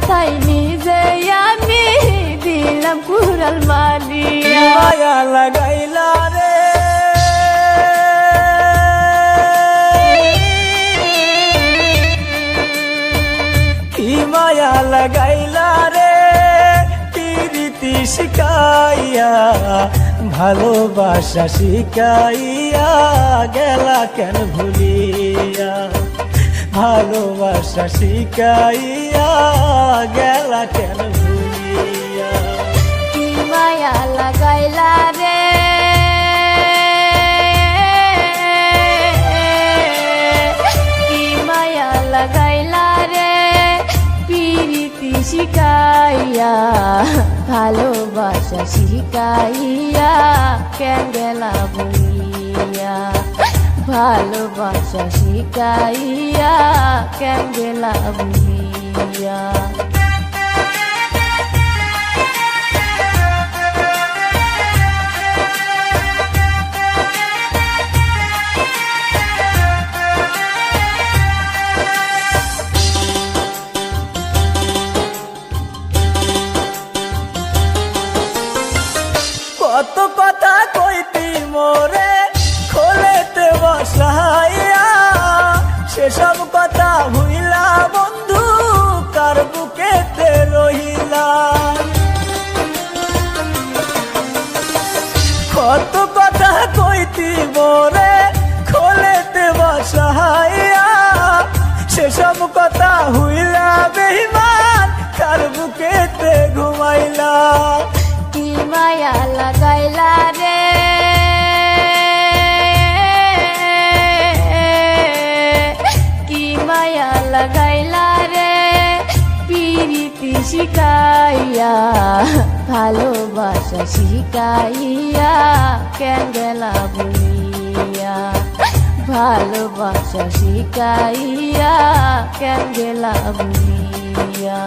নিজে আমি দিলাম কুড়াল মারিয়া মায়া লাগাইলা রে। কি মায়া লাগাইলা রে প্রীতি শিকাইয়া ভালোবাসা শিকাইয়া গেলা কেন ভুলিয়া? ভালোবাসা শিকাইয়া গেলা কেন ভুলিয়া? কি মায়া লাগাইলা রে? কি মায়া লাগাইলা রে? পিরিতি শিকাইয়া ভালোবাসা শিকাইয়া কেন গেলা বলিয়া ভালোবাসা শিকাইয়া কেন গেলা বলিয়া বসাইয়া সেসব কথা ভুইলা বন্ধু, কার বুকেতে রহিলা? কত কথা কইতি মোরে খোলেতে বসাইয়া সেসব কথা হইলা বেহিমান কার বুকেতে ঘুমাইলা? কি মায়া লাগাইলা রে? শিকাইয়া ভালোবাসা শিকাইয়া কেন গেলা ভুলিয়া ভালোবাসা শিকাইয়া কেন গেলা বলিয়া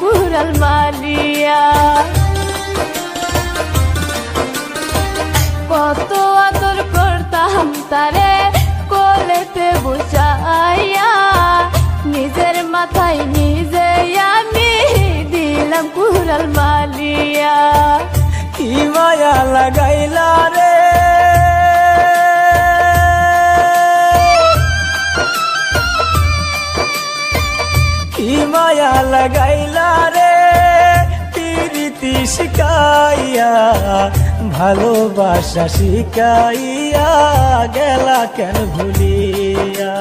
কুড়াল মারিয়া কত আদর করতাম তারে কোলেতে বসাইয়া। নিজের মাথায় নিজে আমি দিলাম কুড়াল মারিয়া কি মায়া লাগাইলা রে। কি লাগাইলা শিকাইয়া ভালোবাসা শিকাইয়া গেলা কেন ভুলিয়া?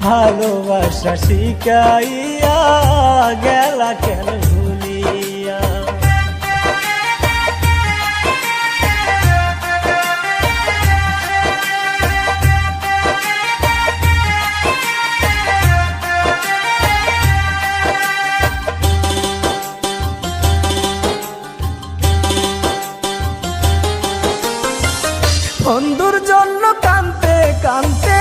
ভালোবাসা শিকাইয়া গেলা কেন বন্ধুর জন্য কানতে কানতে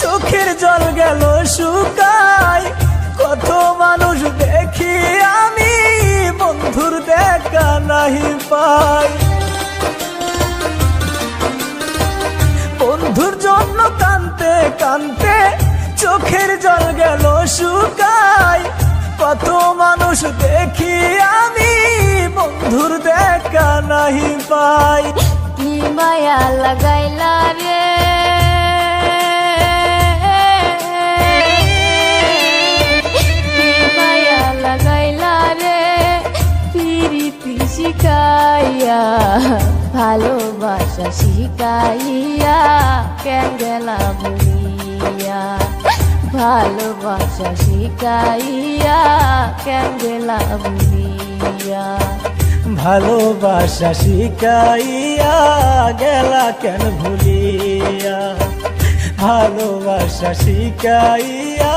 চোখের জল গেল শুকাই কত মানুষ দেখি আমি, বন্ধুর দেখা নাহি পাই। বন্ধুর জন্য কানতে কানতে চোখের জল গেল শুকাই কত মানুষ দেখি আমি, বন্ধুর দেখা নাহি পাই। কি মায়া লাগাইলা রে। মায়া লাগাইলা রে। পিরিতি শিকাইয়া ভালোবাসা শিকাইয়া কেন গেলা বলিয়া। ভালোবাসা শিকাইয়া কেন গেলা বলিয়া। ভালোবাসা শিকাইয়া গেলা কেন ভুলিয়া? ভালোবাসা শিকাইয়া